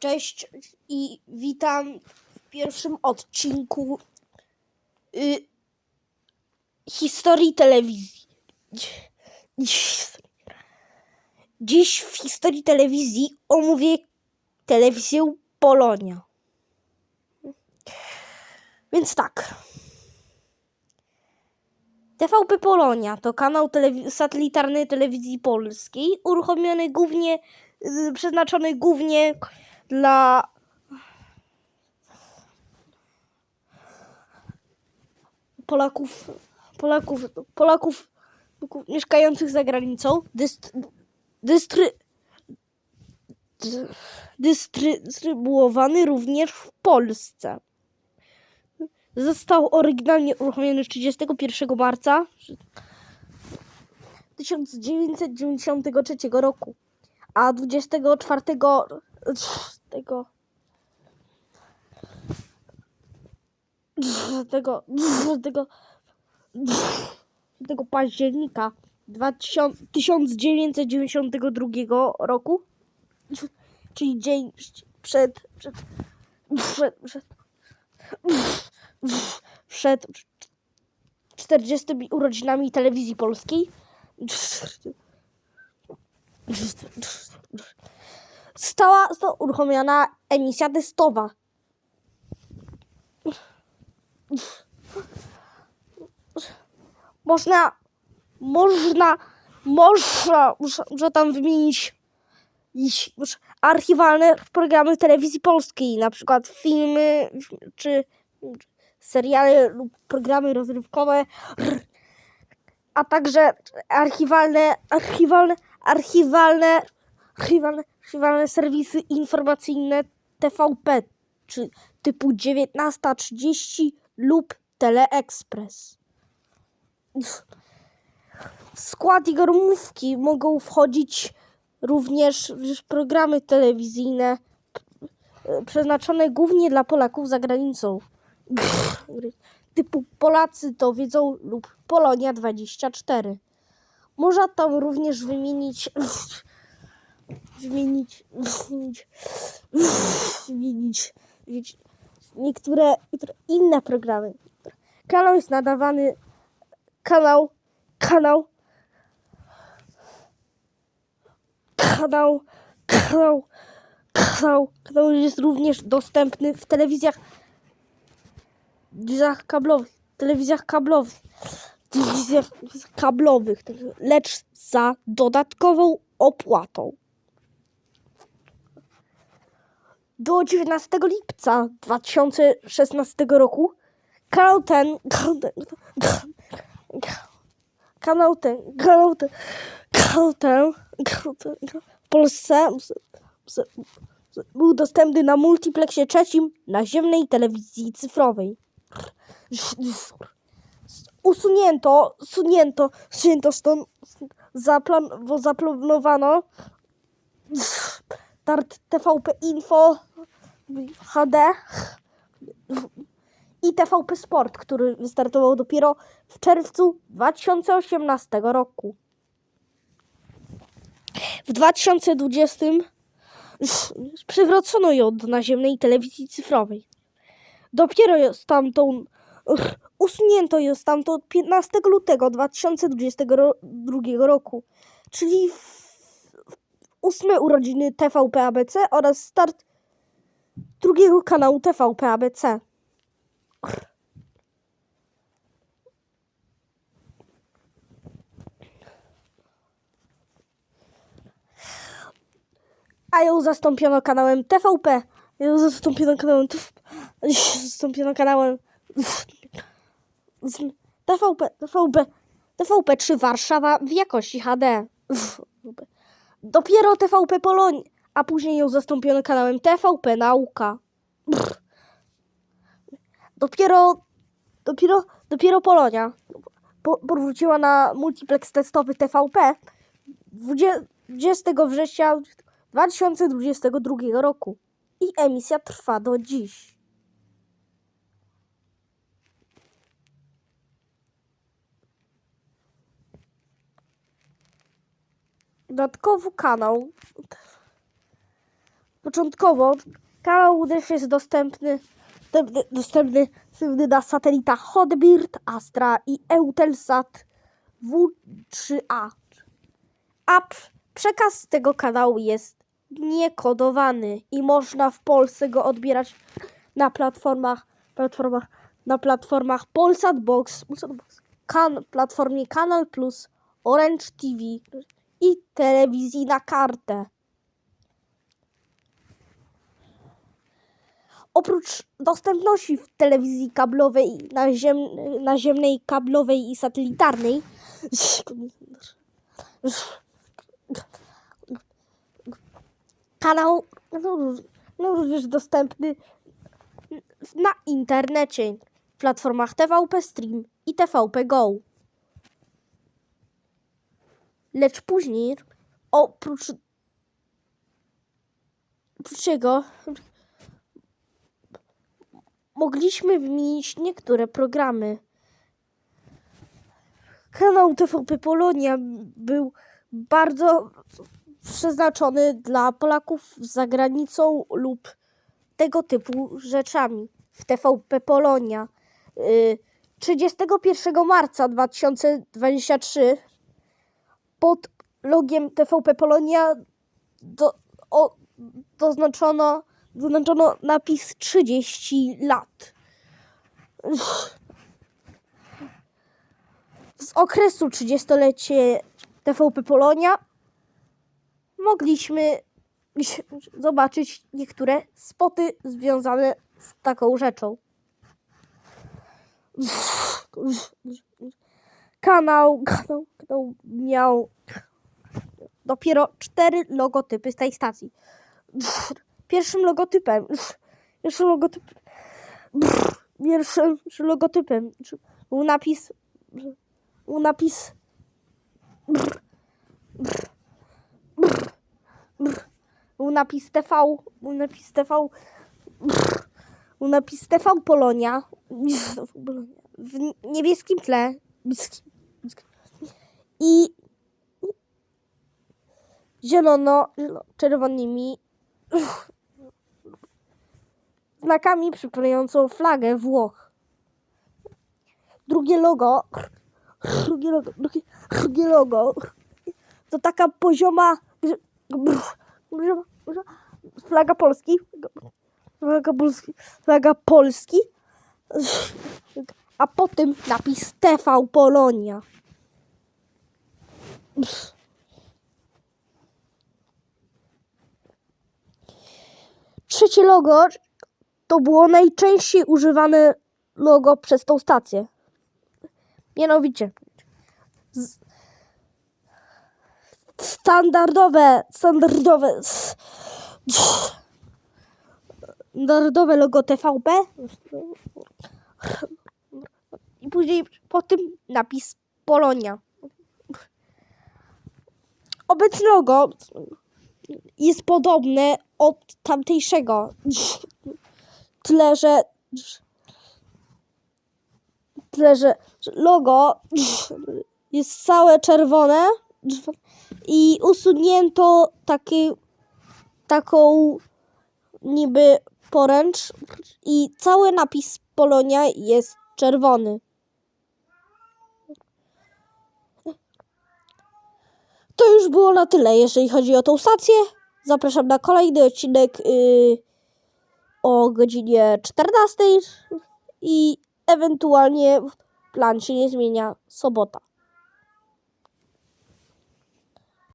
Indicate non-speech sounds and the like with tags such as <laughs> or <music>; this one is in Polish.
Cześć i witam w pierwszym odcinku y, historii telewizji. Dziś, w historii telewizji omówię telewizję Polonia. Więc tak. TVP Polonia to kanał telewi- satelitarny telewizji polskiej, uruchomiony głównie, y, przeznaczony głównie dla Polaków, Polaków, Polaków mieszkających za granicą, dyst, dystry, dy- dystrybuowany również w Polsce. Został oryginalnie uruchomiony 31 marca 1993 roku, a 24 tego. <laughs> Tego <laughs> tego <laughs> tego października 2000 1992 roku, czyli dzień przed przed przed, przed przed 40 urodzinami telewizji polskiej stała, została uruchomiona emisja testowa. Można, można, można, muszę tam wymienić archiwalne programy telewizji polskiej, na przykład filmy czy seriale lub programy rozrywkowe, a także archiwalne, archiwalne, archiwalne, archiwalne, archiwalne serwisy informacyjne TVP, czy typu 19.30 lub Teleexpress. W skład jego ramówki mogą wchodzić również również programy telewizyjne e, przeznaczone głównie dla Polaków za granicą. <laughs> Typu Polacy to wiedzą lub Polonia 24. Można tam również wymienić wymienić wymienić wymienić, wymienić niektóre, niektóre inne programy. Kanał jest nadawany kanał kanał kanał kanał kanał kanał jest również dostępny w telewizjach telewizjach kablowych, telewizjach kablowych, telewizjach kablowych, lecz za dodatkową opłatą. Do 19 lipca 2016 roku kanał ten, kanał ten, kanał ten, kanał ten, w Polsce był dostępny na multiplexie trzecim naziemnej telewizji cyfrowej. Usunięto, usunięto, usunięto stąd, zaplan, zaplanowano start TVP Info HD i TVP Sport, który wystartował dopiero w czerwcu 2018 roku. W 2020 przywrócono ją do naziemnej telewizji cyfrowej. Dopiero stamtąd usunięto ją stamtąd 15 lutego 2022 roku, czyli w ósme urodziny TVP ABC oraz start drugiego kanału TVP ABC. A ją zastąpiono kanałem TVP. Ją zastąpiono kanałem TVP. Zastąpiono kanałem TVP, TVP, TVP3 Warszawa w jakości HD. Dopiero TVP Polonia, a później ją zastąpiono kanałem TVP Nauka. Dopiero, dopiero, dopiero Polonia po, powróciła na multiplex testowy TVP 20 września 2022 roku i emisja trwa do dziś. Dodatkowo kanał Początkowo kanał też jest dostępny, dostępny, na satelitach Hotbird, Astra i Eutelsat W3A. A przekaz tego kanału jest niekodowany i można w Polsce go odbierać na platformach, platformach na platformach Polsat Box, kan, platformie Kanal Plus, Orange TV telewizji na kartę. Oprócz dostępności w telewizji kablowej, naziem, naziemnej, kablowej i satelitarnej, kanał no, no, również dostępny na internecie, w platformach TVP Stream i TVP Go. Lecz później, oprócz, oprócz tego, mogliśmy wymienić niektóre programy. Kanał TVP Polonia był bardzo przeznaczony dla Polaków za granicą lub tego typu rzeczami w TVP Polonia. Y, 31 marca 2023 pod logiem TVP Polonia do, o, doznaczono, doznaczono napis 30 lat. Z okresu 30-lecie TVP Polonia mogliśmy <laughs> zobaczyć niektóre spoty związane z taką rzeczą. Kanał, kanał, miał dopiero cztery logotypy z tej stacji. Pierwszym logotypem, pierwszym logotypem, pierwszym logotypem był napis, był napis był napis TV, był napis TV, był napis TV Polonia w niebieskim tle i zielono-czerwonymi znakami przypominającą flagę Włoch. Drugie logo, drugie logo, drugie, drugie logo to taka pozioma- flaga Polski, flaga Polski, flaga Polski, a potem napis TV Polonia. Trzecie logo to było najczęściej używane logo przez tą stację. Mianowicie standardowe, standardowe standardowe logo TVP i później po tym napis Polonia. Obecne logo jest podobne od tamtejszego. Tyle, że tyle, że logo jest całe czerwone i usunięto taki, taką niby poręcz i cały napis Polonia jest czerwony. To już było na tyle, jeżeli chodzi o tą stację. Zapraszam na kolejny odcinek yy, o godzinie 14 i ewentualnie plan się nie zmienia sobota.